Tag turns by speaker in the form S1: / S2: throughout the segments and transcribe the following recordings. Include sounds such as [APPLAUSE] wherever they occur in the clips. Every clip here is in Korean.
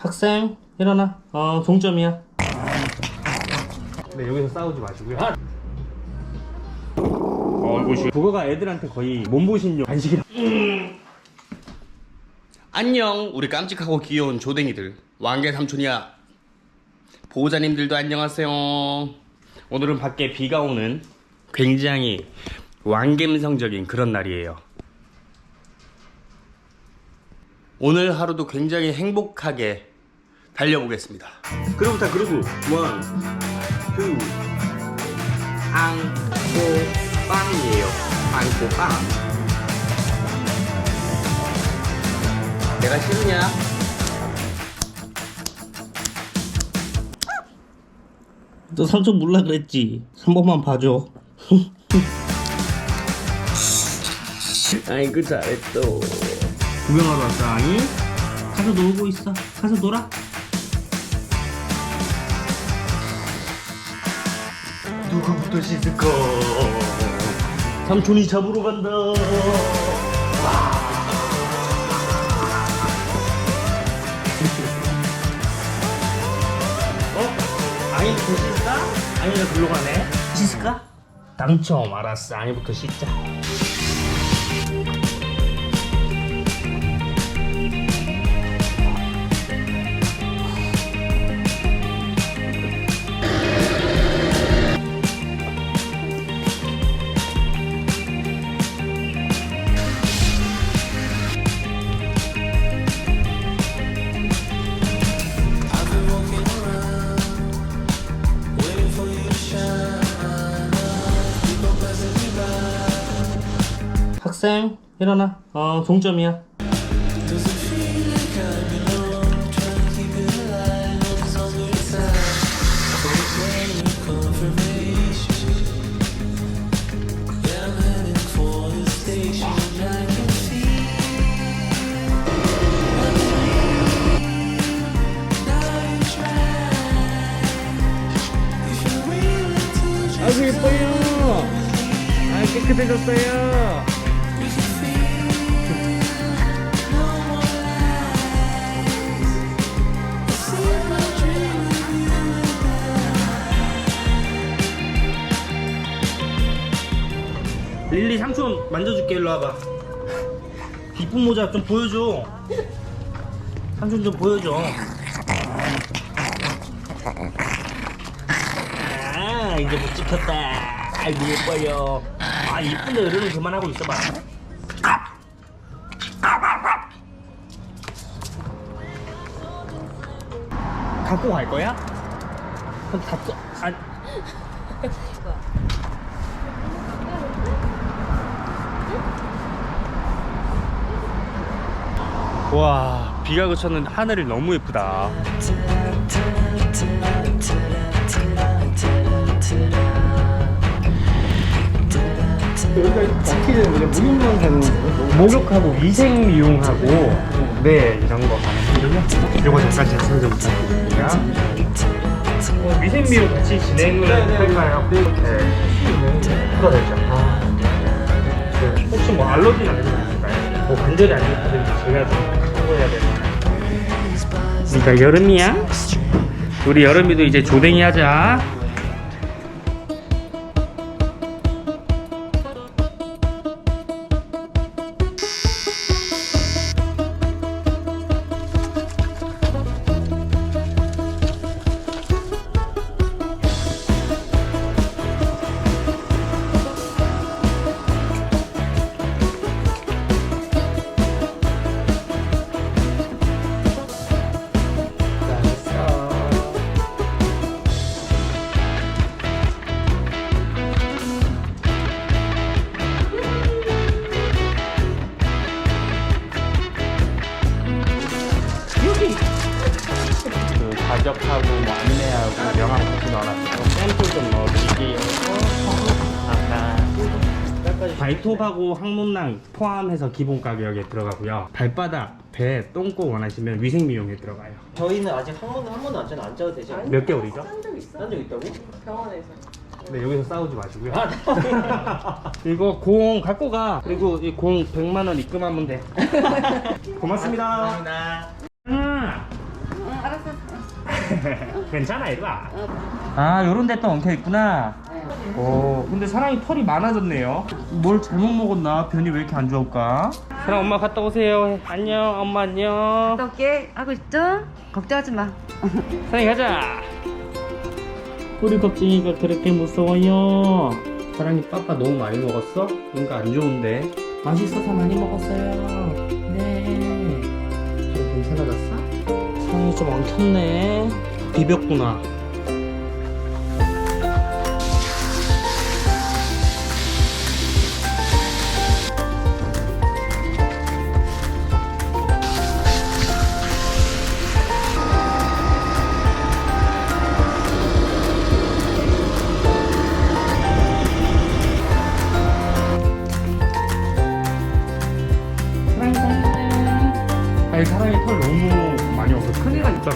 S1: 학생 일어나. 어 동점이야. 네 여기서 싸우지 마시고요. 어 이거 국어가 애들한테 거의 몸보신용 간식이라.
S2: 안녕 우리 깜찍하고 귀여운 조댕이들. 왕개 삼촌이야. 보호자님들도 안녕하세요. 오늘은 밖에 비가 오는 굉장히 왕갬성적인 그런 날이에요. 오늘 하루도 굉장히 행복하게 달려보겠습니다. 그로부터 그리고 원, 투, 앙꼬빵이에요. 앙꼬빵. 내가 싫으냐?
S1: 너 삼촌 몰라 그랬지? 한 번만 봐줘.
S2: 아이고 잘했어
S1: 구경하러 왔어 아니? 가서 놀고 있어. 가서 놀아
S2: 누구부터 씻을까? 삼촌이 잡으러 간다
S1: 어? 아니부터 씻을까? 아니가 글로 가네 씻을까? 당첨 알았어 아니부터 씻자 학생 일어나. 어 동점이야. 아주 예뻐요. 아 깨끗해졌어요 만져줄게 일로 와봐. 이쁜 모자 좀 보여줘. 삼촌 좀 보여줘. 아 이제 못 찍혔다. 아이고 예뻐요 아 이쁜데 어른은 그만하고 있어봐. 갖고 갈 거야? 그럼 다 또, 아, 와 비가 그쳤는데 하늘이 너무 예쁘다
S3: 여기가 어떻게 되는 거죠? 무용만 가는 거예요?
S1: 목욕하고 위생 미용하고 네 이런 거 하는거든요 요거 잠깐 작성 좀 부탁드립니다 어, 위생 미용 같이 진행을 할까요? 네 그거 되죠 아, 네. 혹시 뭐 알러지 안 되실까요? 뭐 관절이 안 좋다든지 제가 좀 참고해야 되나 네가 여름이야? 우리 여름이도 이제 조댕이 하자 발톱하고 항문낭 포함해서 기본 가격에 들어가고요. 발바닥, 배, 똥꼬 원하시면 위생 미용에 들어가요.
S3: 저희는 아직 한 번도 한 번도 안 짜는 안 짜도 되지 않아요?
S1: 몇 개월이죠?
S4: 딴적 있어?
S3: 딴적 있다고?
S4: 병원에서.
S1: 네 여기서 싸우지 마시고요. [LAUGHS] 이거 공 갖고 가. 그리고 이 공 100만 원 입금하면 돼. [LAUGHS] 고맙습니다.
S3: 감사합니다.
S1: 하나, [LAUGHS] 괜찮아 이리 와. 아 요런 데 또 엉켜 있구나. 오 근데 사랑이 털이 많아졌네요. 뭘 잘못 먹었나? 변이 왜 이렇게 안 좋을까? 사랑 엄마 갔다 오세요. 안녕 엄마 안녕.
S4: 어떻게 하고 있죠? 걱정하지 마. [LAUGHS]
S1: 사랑이 가자. 우리 겁쟁이가 그렇게 무서워요. 사랑이 빠빠 너무 많이 먹었어? 뭔가 안 좋은데. 맛있어서 많이 먹었어요. 네. 좀 괜찮아졌어? 사랑이 좀 엉켰네. 비볐구나.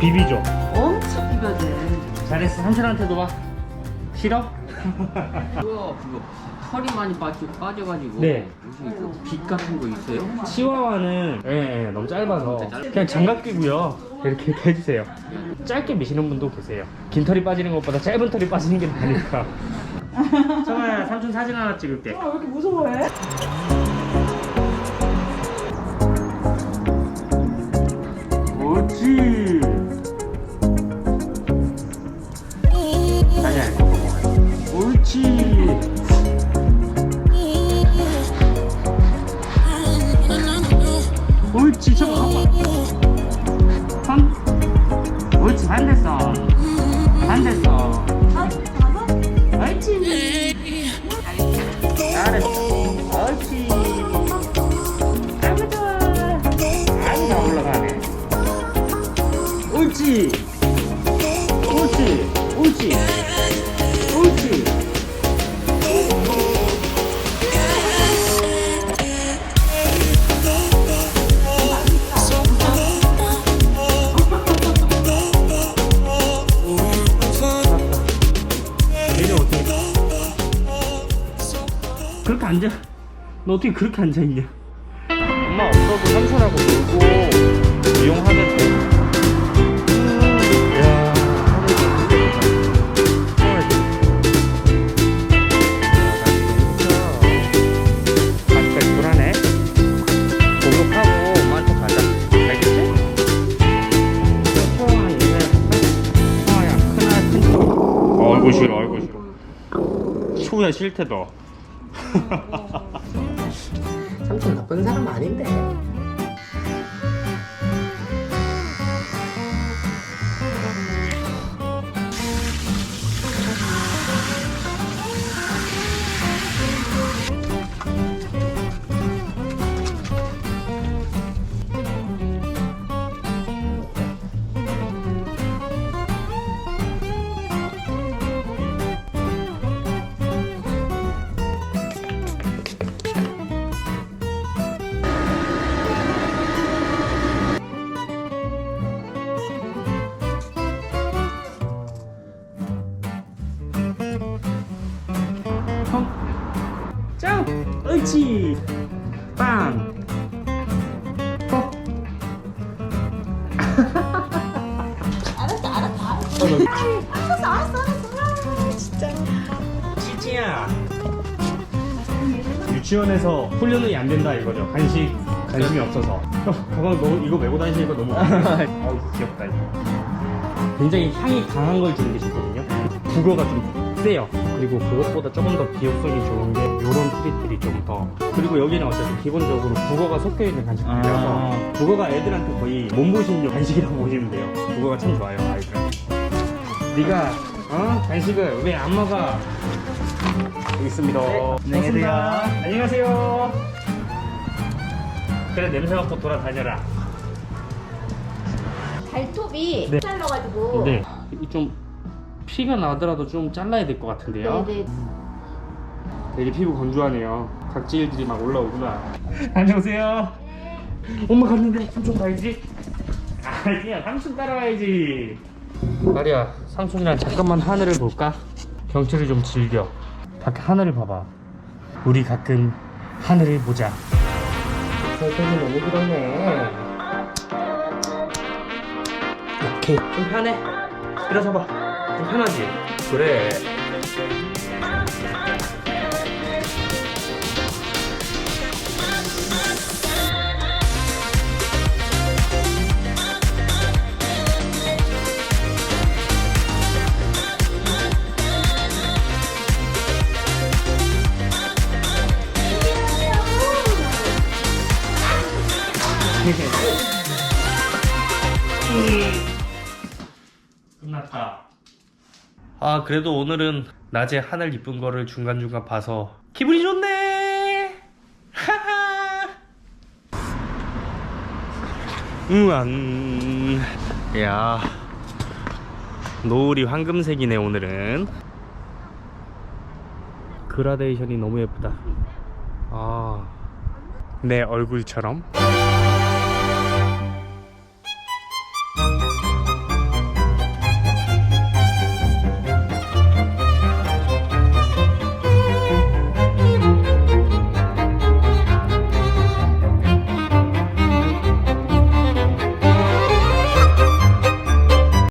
S1: 비비죠.
S4: 엄청 비벼대.
S1: 잘했어. 삼촌한테도 봐. 싫어? [LAUGHS]
S2: 그거 그거 털이 많이 빠져 빠져가지고
S1: 네.
S2: 무슨 그빛 같은 거 있어요?
S1: 치와와는 예, 예, 너무 짧아서
S2: 짧-
S1: 그냥 장갑 끼고요. 이렇게 이렇게 해주세요. 짧게 미시는 분도 계세요. 긴 털이 빠지는 것보다 짧은 털이 빠지는 게 나으니까. [LAUGHS] 정아야 삼촌 사진 하나 찍을게.
S4: 왜 이렇게 무서워해?
S1: 옳지. 옳지. 저거 봐봐. 손. 옳지. 반 됐어. 반 됐어. 너 어떻게 그렇게 앉아 있냐? 엄마 없어도 삼촌하고 놀고 이용하면 돼. 이야, 하늘이 진짜 좋다. 정말 좋다. 아직까지 불안해. 목욕하고 엄마한테 가자. 알겠지? 소영아, 이제 소영아, 큰아이 큰 어이구 싫어, 어이구 싫어. 초야 싫대
S2: 나쁜 사람 아닌데.
S1: 옳지! 빵! 퍽!
S4: 알았어, 알았어, 알았어.
S1: 어, 너
S4: 알았어, 알았어, 알았어. 진짜.
S1: 찌찌야! 유치원에서 훈련이 안 된다 이거죠. 간식, 관심이 없어서. 어, 가방 너무, 이거 메고 다니시니까 너무. 어우, 귀엽다, 이거. 굉장히 향이 강한 걸 주는 게 좋거든요. 국어가 좀 세요. 그리고 그것보다 조금 더 기억성이 좋은 게 요런 트리들이 좀 더. 그리고 여기는 어차피 기본적으로 국어가 섞여 있는 간식들이라서 국어가 애들한테 거의 몸보신용 간식이라고 보시면 돼요. 국어가 참 좋아요, 아이들. 네가 어? 간식을 왜 안 먹어? 여기 있습니다.
S3: 안녕히 계세요.
S1: 안녕하세요. 그래 냄새 맡고 돌아다녀라.
S4: 발톱이
S1: 네.
S4: 잘라가지고.
S1: 네. 이좀 피가 나더라도 좀 잘라야 될 것 같은데요.
S4: 네네.
S1: 되게 피부 건조하네요. 각질들이 막 올라오구나. [LAUGHS] 안녕하세요. 엄마 갔는데 삼촌 가야지. 아니야, 삼촌 따라와야지. 마리야, 삼촌이랑 잠깐만 하늘을 볼까? 경치를 좀 즐겨. 밖에 하늘을 봐봐. 우리 가끔 하늘을 보자. 설탕이 너무 그러네. 오케이, 좀 편해. 일어서봐. 좀 편하지? 그래. 아 그래도 오늘은 낮에 하늘 이쁜 거를 중간중간 봐서 기분이 좋네. 하하. 우안. 야. 노을이 황금색이네 오늘은. 그라데이션이 너무 예쁘다. 아. 내 얼굴처럼.